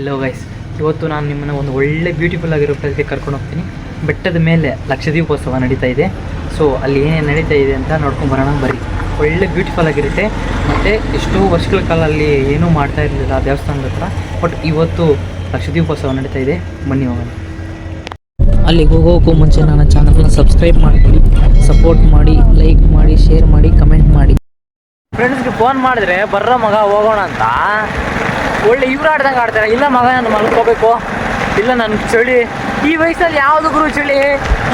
Hello guys ಇವತ್ತು ನಾನು ನಿಮ್ಮನ್ನು ಒಂದು ಒಳ್ಳೆ ಬ್ಯೂಟಿಫುಲ್ ಆಗಿರೋ ಪ್ಲೇಸ್ಗೆ ಕರ್ಕೊಂಡು ಹೋಗ್ತೀನಿ. ಬೆಟ್ಟದ ಮೇಲೆ ಲಕ್ಷದೀಪೋತ್ಸವ ನಡೀತಾ ಇದೆ. ಸೊ ಅಲ್ಲಿ ಏನೇನು ನಡೀತಾ ಇದೆ ಅಂತ ನೋಡ್ಕೊಂಡು ಬರೋಣ. ಬರಿ ಒಳ್ಳೆ ಬ್ಯೂಟಿಫುಲ್ ಆಗಿರುತ್ತೆ. ಮತ್ತು ಎಷ್ಟೋ ವರ್ಷಗಳ ಕಾಲ ಅಲ್ಲಿ ಏನೂ ಮಾಡ್ತಾ ಇರಲಿಲ್ಲ ದೇವಸ್ಥಾನದ ಹತ್ರ. ಬಟ್ ಇವತ್ತು ಲಕ್ಷದೀಪೋತ್ಸವ ನಡೀತಾ ಇದೆ. ಬನ್ನಿ ಹೋಗೋಣ. ಅಲ್ಲಿಗೆ ಹೋಗೋಕ್ಕೂ ಮುಂಚೆ ನನ್ನ ಚಾನಲ್ನ ಸಬ್ಸ್ಕ್ರೈಬ್ ಮಾಡ್ಕೊಳ್ಳಿ. ಸಪೋರ್ಟ್ ಮಾಡಿ ಲೈಕ್ ಮಾಡಿ ಶೇರ್ ಮಾಡಿ ಕಮೆಂಟ್ ಮಾಡಿ. ಫ್ರೆಂಡ್ಸ್ಗೆ ಫೋನ್ ಮಾಡಿದ್ರೆ ಬರ್ರ ಮಗ ಹೋಗೋಣ ಅಂತ. ಒಳ್ಳೆ ಇವ್ರು ಆಡ್ದಂಗೆ ಆಡ್ತಾರೆ. ಇಲ್ಲ ಮಗ ನಾನು ಮಲ್ಕೋಬೇಕು ಇಲ್ಲ ನನ್ನ ಚಳಿ. ಈ ವಯಸ್ಸಲ್ಲಿ ಯಾವುದು ಗುರು ಚಳಿ?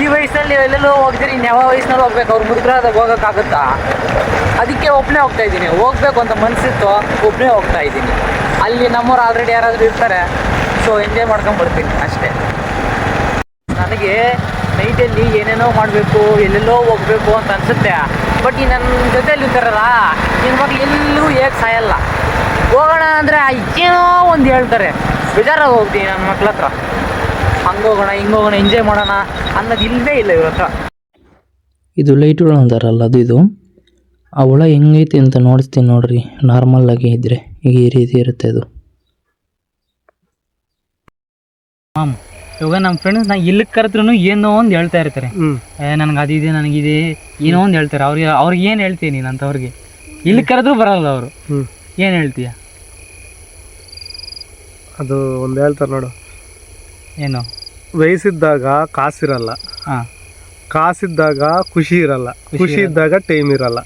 ಈ ವಯಸ್ಸಲ್ಲಿ ಎಲ್ಲೆಲ್ಲೋ ಹೋಗ್ತೀರಿ ಇನ್ನು ಯಾವ ವಯಸ್ಸಿನಲ್ಲಿ ಹೋಗ್ಬೇಕು. ಅವ್ರು ಮುದುಕರಾದಾಗ ಹೋಗೋಕ್ಕಾಗುತ್ತಾ? ಅದಕ್ಕೆ ಒಬ್ಬನೇ ಹೋಗ್ತಾ ಇದ್ದೀನಿ. ಹೋಗ್ಬೇಕು ಅಂತ ಮನಸ್ಸಿತ್ತು ಒಬ್ಬನೇ ಹೋಗ್ತಾ ಇದ್ದೀನಿ. ಅಲ್ಲಿ ನಮ್ಮವ್ರು ಆಲ್ರೆಡಿ ಯಾರಾದರೂ ಇರ್ತಾರೆ. ಸೊ ಎಂಜಾಯ್ ಮಾಡ್ಕೊಂಡು ಬರ್ತೀನಿ ಅಷ್ಟೇ. ನನಗೆ ನೈಟಲ್ಲಿ ಏನೇನೋ ಮಾಡಬೇಕು ಎಲ್ಲೆಲ್ಲೋ ಹೋಗ್ಬೇಕು ಅಂತ ಅನ್ಸುತ್ತೆ. ಬಟ್ ಈ ನನ್ನ ಜೊತೆಯಲ್ಲಿ ಇರ್ತಾರಲ್ಲ ನಿನ್ನ ಮಕ್ಳು ಎಲ್ಲೂ ಹೇಗೆ ಸಾಯಲ್ಲ. ಹೋಗೋಣ ಅಂದರೆ ಏನೋ ಒಂದು ಹೇಳ್ತಾರೆ. ಬೇಜಾರಾಗಿ ಹೋಗ್ತೀನಿ ನನ್ನ ಮಕ್ಳ ಹತ್ರ. ಹಂಗೆ ಹೋಗೋಣ ಹಿಂಗೆ ಹೋಗೋಣ ಎಂಜಾಯ್ ಮಾಡೋಣ ಅನ್ನೋದು ಇಲ್ಲದೇ ಇಲ್ಲ ಇವ್ರ ಹತ್ರ. ಇದು ಲೈಟ್ಗಳು ಅಂತಾರಲ್ಲ ಅದು ಇದು. ಆ ಹುಳ ಹೆಂಗೈತಿ ಅಂತ ನೋಡಿಸ್ತೀನಿ ನೋಡ್ರಿ ನಾರ್ಮಲ್ ಆಗಿ ಇದ್ರೆ. ಈಗ ಈ ರೀತಿ ಇರುತ್ತೆ ಅದು. ಮಾಮ್ ಇವಾಗ ನಮ್ಮ ಫ್ರೆಂಡ್ಸ್ ನಾ ಇಲ್ಲಿಗೆ ಕರೆದ್ರೂ ಏನೋ ಒಂದು ಹೇಳ್ತಾ ಇರ್ತಾರೆ. ಏ ನನಗೆ ಅದಿದೆ ನನಗಿದೆ ಏನೋ ಒಂದು ಹೇಳ್ತಾರೆ. ಅವ್ರಿಗೆ ಅವ್ರಿಗೆ ಏನು ಹೇಳ್ತೀನಿ ನೀನು ಅವ್ರಿಗೆ? ಇಲ್ಲಿ ಕರೆದ್ರೂ ಬರಲ್ಲ ಅವರು. ಹ್ಮ್. ಏನು ಹೇಳ್ತೀಯ? ಅದು ಒಂದು ಹೇಳ್ತಾರೆ ನೋಡು. ಏನು? ವಯಸ್ಸಿದ್ದಾಗ ಕಾಸಿರಲ್ಲ. ಹಾಂ. ಕಾಸಿದ್ದಾಗ ಖುಷಿ ಇರಲ್ಲ. ಖುಷಿ ಇದ್ದಾಗ ಟೈಮ್ ಇರಲ್ಲ.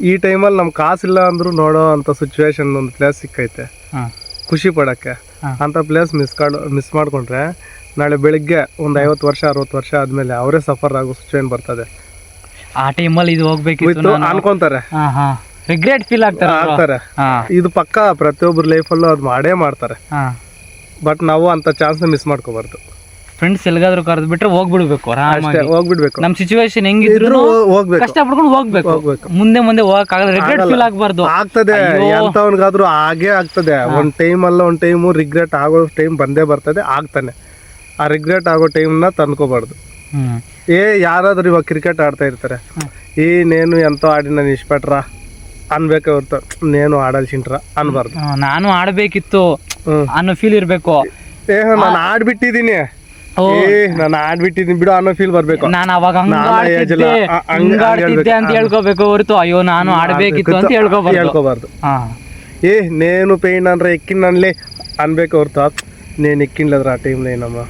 ಈ ಟೈಮಲ್ಲಿ ನಮ್ಮ ಕಾಸಿಲ್ಲ ಅಂದರೂ ನೋಡೋ ಅಂತ ಸಿಚುವೇಶನ್ ಒಂದು ಪ್ಲೇಸ್ ಸಿಕ್ಕೈತೆ. ಹಾಂ. ಖುಷಿ ಪಡೋಕ್ಕೆ. ಅಂಥ ಪ್ಲೇಸ್ ಮಿಸ್ ಕಾಡ್ ಮಿಸ್ ಮಾಡ್ಕೊಂಡ್ರೆ ನಾಳೆ ಬೆಳಿಗ್ಗೆ ಒಂದು ಐವತ್ತು ವರ್ಷ ಅರವತ್ತು ವರ್ಷ ಆದಮೇಲೆ ಅವರೇ ಸಫರ್ ಆಗೋ ಸಿಚುವೇಶನ್ ಬರ್ತದೆ. ಆ ಟೈಮಲ್ಲಿ ಇದು ಹೋಗ್ಬೇಕಿತ್ತು ಅನ್ಕೊಂತಾರೆ. ರಿಗ್ರೆಟ್ ಫೀಲ್ ಆಗ್ತಾರೆ ಆಗ್ತಾರೆ. ಇದು ಪಕ್ಕ ಪ್ರತಿಯೊಬ್ಬರ ಲೈಫಲ್ಲೂ ಅದು ಮಾಡೇ ಮಾಡ್ತಾರೆ. ಬಟ್ ನಾವು ಅಂತ ಚಾನ್ಸ್ನ ಮಿಸ್ ಮಾಡ್ಕೋಬಾರ್ದು. ಫ್ರೆಂಡ್ಸ್ ಎಲ್ಲಿಗಾದ್ರೂ ಕರೆದು ಬಿಟ್ರೆ ಹೋಗ್ಬಿಡ್ಬೇಕು ಅಷ್ಟೇ ಆರಾಮಾಗಿ. ಹೋಗ್ಬಿಡ್ಬೇಕು. ನಮ್ಮ ಸಿಚುವೇಶನ್ ಹೆಂಗಿದ್ರು ಇದ್ರು ಹೋಗ್ಬೇಕು. ಕಷ್ಟ ಪಡ್ಕೊಂಡು ಹೋಗ್ಬೇಕು. ಹೋಗ್ಬೇಕು. ಮುಂದೆ ಮುಂದೆ ಹೋಗಕ್ಕಾಗಲ್ಲ ರಿಗ್ರೆಟ್ ಫೀಲ್ ಆಗ್ಬಾರ್ದು. ಆಗ್ತದೆ ಅಯ್ಯೋ. ಹಾಗೆ ಆಗೇ ಆಗ್ತದೆ ಒಂದ್ ಟೈಮ್ ಅಲ್ಲ ಒಂದ್ ಟೈಮು ರಿಗ್ರೆಟ್ ಆಗೋ ಟೈಮ್ ಬಂದೇ ಬರ್ತದೆ ಆಗ್ತಾನೆ. ಆ ರಿಗ್ರೆಟ್ ಆಗೋ ಟೈಮ್ನ ತಂದ್ಕೋಬಾರ್ದು. ಹ್ಮ್. ಏ ಯಾರಾದ್ರೂ ಇವಾಗ ಕ್ರಿಕೆಟ್ ಆಡ್ತಾ ಇರ್ತಾರೆ. ಈ ನೇನು ಎಂತ ಆಡಿ ನಾನು ಇಷ್ಟಪಟ್ರ ಅನ್ಬೇಕೆ ಹೊರ್ತು ನೇನು ಆಡಲ್ ಸಿಂಟ್ರ ಅನ್ಬಾರ್ದು. ಆ, ನಾನು ಆಡ್ಬೇಕಿತ್ತು ಹ್ಮ್. ಅನ್ನೋ ಫೀಲ್ ಇರ್ಬೇಕು. ಏ ನಾನು ಆಡ್ಬಿಟ್ಟಿದೀನಿ ನಾನು ಆಡ್ಬಿಟ್ಟಿದ್ದೀನಿ ಬಿಡು ಅನ್ನೋ ಫೀಲ್ ಬರ್ಬೇಕು. ನಾನು ಅವಾಗ ಹಂಗಾಡ್ತಿದ್ದೆ ಅಂತ ಹೇಳ್ಕೋಬೇಕು ಹೊರತು. ಅಯ್ಯೋ ನಾನು ಆಡ್ಬೇಕಿತ್ತು ಅಂತ ಹೇಳ್ಕೋಬಾರ್ದು. ಹೇಳ್ಕೋಬಾರ್ದು. ಏ ನೇನು ಪೇಯ್ನ್ ಅಂದ್ರೆ ಎಕ್ಕಿನಲ್ಲಿ ಅನ್ಬೇಕು ಹೊರ್ತು. ನೀನ್ ಎಕ್ಕಿನ್ಲದ್ರ ಆ ಟೈಮ್ ಏನಮ್ಮ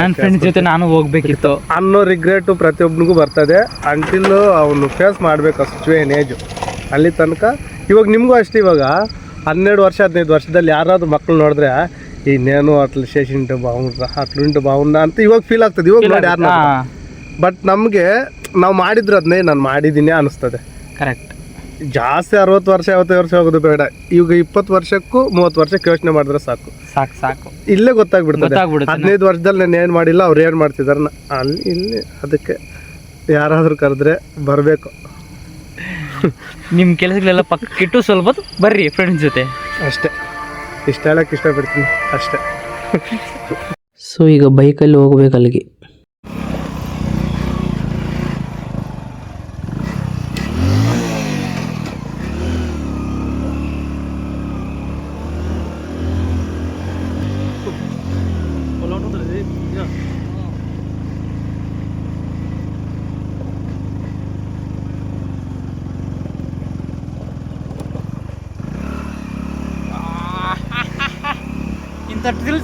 ನನ್ನ ಫ್ರೆಂಡ್ ಜೊತೆ ನಾನು ಹೋಗ್ಬೇಕಿತ್ತು. ಅನ್ನೋ ರಿಗ್ರೆಟ್ ಪ್ರತಿಯೊಬ್ಬನಿಗೂ ಬರ್ತದೆ. ಅಂಟಿಲ್ ಅವನು ಫೇಸ್ ಮಾಡ್ಬೇಕು ಸಿಚುವೇನ್ ಏಜ್ ಅಲ್ಲಿ ತನಕ. ಇವಾಗ ನಿಮ್ಗೂ ಅಷ್ಟೇ ಇವಾಗ. ಹನ್ನೆರಡು ವರ್ಷ ಹದಿನೈದು ವರ್ಷದಲ್ಲಿ ಯಾರಾದ್ರೂ ಮಕ್ಕಳು ನೋಡಿದ್ರೆ ಇನ್ನೇನು ಅಟ್ಲ ಶೇಷಿಂಟು ಬಾವುಂಡ್ರ ಅಟ್ಲುಂಟು ಬಾವುಂಡ ಅಂತ ಇವಾಗ ಫೀಲ್ ಆಗ್ತದೆ ಇವಾಗ ನೋಡಿ ಹಾ. ಬಟ್ ನಮಗೆ ನಾವು ಮಾಡಿದ್ರು ಅದನ್ನೇ ನಾನು ಮಾಡಿದ್ದೀನಿ ಅನಿಸ್ತದೆ. ಕರೆಕ್ಟ್ ಜಾಸ್ತಿ ಅರವತ್ತು ವರ್ಷ ಐವತ್ತೈದು ವರ್ಷ ಹೋಗೋದು ಬೇಡ. ಈಗ ಇಪ್ಪತ್ತು ವರ್ಷಕ್ಕೂ ಮೂವತ್ತು ವರ್ಷಕ್ಕೆ ಯೋಚನೆ ಮಾಡಿದ್ರೆ ಸಾಕು. ಸಾಕು ಸಾಕು. ಇಲ್ಲೇ ಗೊತ್ತಾಗ್ಬಿಡ್ತದೆ. ಗೊತ್ತಾಗ್ಬಿಡುತ್ತೆ ಹದಿನೈದು ವರ್ಷದಲ್ಲಿ ನಾನು ಏನು ಮಾಡಿಲ್ಲ ಅವ್ರು ಏನು ಮಾಡ್ತಿದ್ದಾರೆ ನ- ಅಲ್ಲಿ ಇಲ್ಲಿ ಅದಕ್ಕೆ ಯಾರಾದರೂ ಕರೆದ್ರೆ ಬರಬೇಕು. ನಿಮ್ಮ ಕೆಲಸಗಳೆಲ್ಲ ಪಕ್ಕಿಟ್ಟು ಸ್ವಲ್ಪ ಹೊತ್ತು ಬರ್ರಿ ಫ್ರೆಂಡ್ಸ್ ಜೊತೆ. ಅಷ್ಟೇ. ಇಷ್ಟ ಹೇಳಕ್ಕೆ ಇಷ್ಟಪಡ್ತೀನಿ ಅಷ್ಟೇ. ಸೊ ಈಗ ಬೈಕಲ್ಲಿ ಹೋಗ್ಬೇಕು ಅಲ್ಲಿಗೆ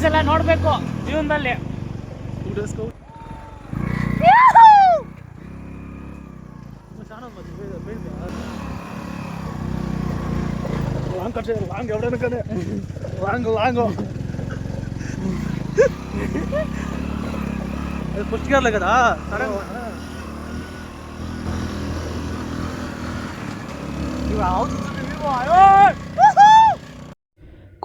ಎಲ್ಲ ನೋಡಬೇಕು ಜೀವನದಲ್ಲಿ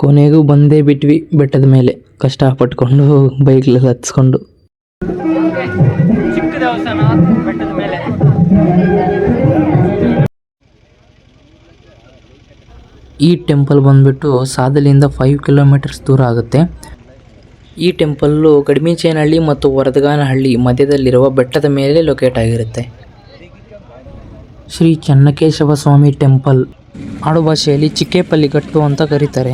ಕೊನೆಗೂ ಬಂದೇ ಬಿಟ್ವಿ ಬೆಟ್ಟದ ಮೇಲೆ. ಕಷ್ಟಪಟ್ಕೊಂಡು ಬೈಕ್ಲೆಲ್ಲ ಹತ್ಸ್ಕೊಂಡು. ಈ ಟೆಂಪಲ್ ಬಂದ್ಬಿಟ್ಟು ಸಾದಲಿಯಿಂದ ಫೈವ್ ಕಿಲೋಮೀಟರ್ಸ್ ದೂರ ಆಗುತ್ತೆ. ಈ ಟೆಂಪಲ್ಲು ಕಡಿಮೆಚೇನಹಳ್ಳಿ ಮತ್ತು ವರದಗಾನಹಳ್ಳಿ ಮಧ್ಯದಲ್ಲಿರುವ ಬೆಟ್ಟದ ಮೇಲೆ ಲೊಕೇಟ್ ಆಗಿರುತ್ತೆ. ಶ್ರೀ ಚನ್ನಕೇಶವ ಸ್ವಾಮಿ ಟೆಂಪಲ್. ಆಡುಭಾಷೆಯಲ್ಲಿ ಅಂತ ಕರೀತಾರೆ.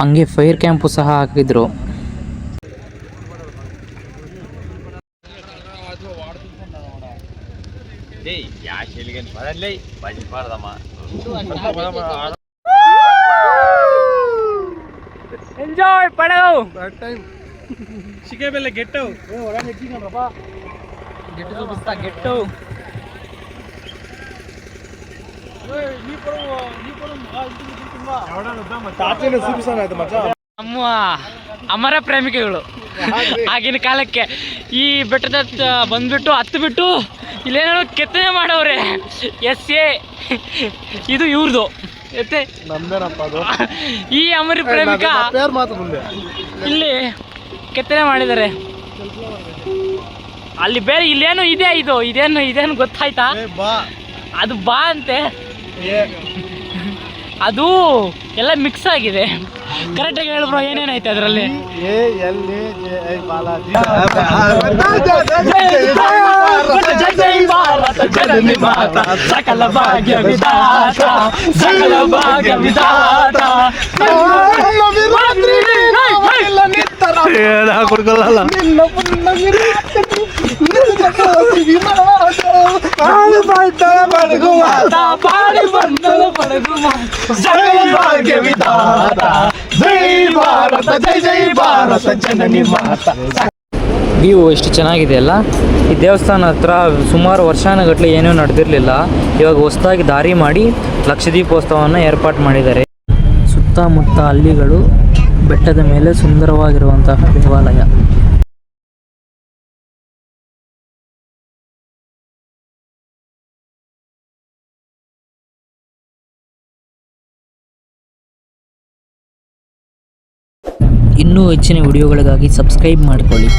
ಹಂಗೆ ಫೈರ್ ಕ್ಯಾಂಪು ಸಹ ಹಾಕಿದ್ರು. ಎಂಜಾಯ್ ಪಡವು ಸಿಗಬೇಲೆ ಬೆಲೆ ಗೆಟ್ಟವು. ಗೆಟ್ಟು ಗೆಟ್ಟು ನಮ್ಮ ಅಮರ ಪ್ರೇಮಿಕೆಗಳು ಆಗಿನ ಕಾಲಕ್ಕೆ ಈ ಬೆಟ್ಟದ ಬಂದ್ಬಿಟ್ಟು ಹತ್ತು ಬಿಟ್ಟು ಇಲ್ಲೇನೋ ಕೆತ್ತನೆ ಮಾಡವ್ರೆ. ಎಸ್ ಎ ಇದು ಇವ್ರದು. ಎತ್ತೆ? ಈ ಅಮರ ಪ್ರೇಮಿಕ ಇಲ್ಲಿ ಕೆತ್ತನೆ ಮಾಡಿದ್ದಾರೆ. ಅಲ್ಲಿ ಬೇರೆ ಇಲ್ಲೇನು ಇದೆ ಇದು ಇದೇನು ಇದೇನು ಗೊತ್ತಾಯ್ತಾ? ಬಾ. ಅದು ಬಾ ಅಂತೆ. ಅದು ಎಲ್ಲ ಮಿಕ್ಸ್ ಆಗಿದೆ ಕರೆಕ್ಟಾಗಿ ಹೇಳಿದ್ರು ಏನೇನೈತೆ ಅದರಲ್ಲಿ ಸಕಲ ಭಾಗ್ಯ ವಿಧಾತ ಸಕಲ ಭಾಗ್ಯ ವಿಧಾತ ವ್ಯೂ ಎಷ್ಟು ಚೆನ್ನಾಗಿದೆ ಅಲ್ಲ? ಈ ದೇವಸ್ಥಾನ ಹತ್ರ ಸುಮಾರು ವರ್ಷಾನುಗಟ್ಟಲೆ ಏನೂ ನಡೆದಿರಲಿಲ್ಲ. ಇವಾಗ ಹೊಸದಾಗಿ ದಾರಿ ಮಾಡಿ ಲಕ್ಷದೀಪೋತ್ಸವವನ್ನು ಏರ್ಪಾಟ್ ಮಾಡಿದ್ದಾರೆ. ಸುತ್ತಮುತ್ತ ಹಳ್ಳಿಗಳು ಬೆಟ್ಟದ ಮೇಲೆ ಸುಂದರವಾಗಿರುವಂತಹ ದೇವಾಲಯ. ಇನ್ನೂ ಹೆಚ್ಚಿನ ವಿಡಿಯೋಗಳಿಗಾಗಿ ಸಬ್ಸ್ಕ್ರೈಬ್ ಮಾಡಿಕೊಳ್ಳಿ.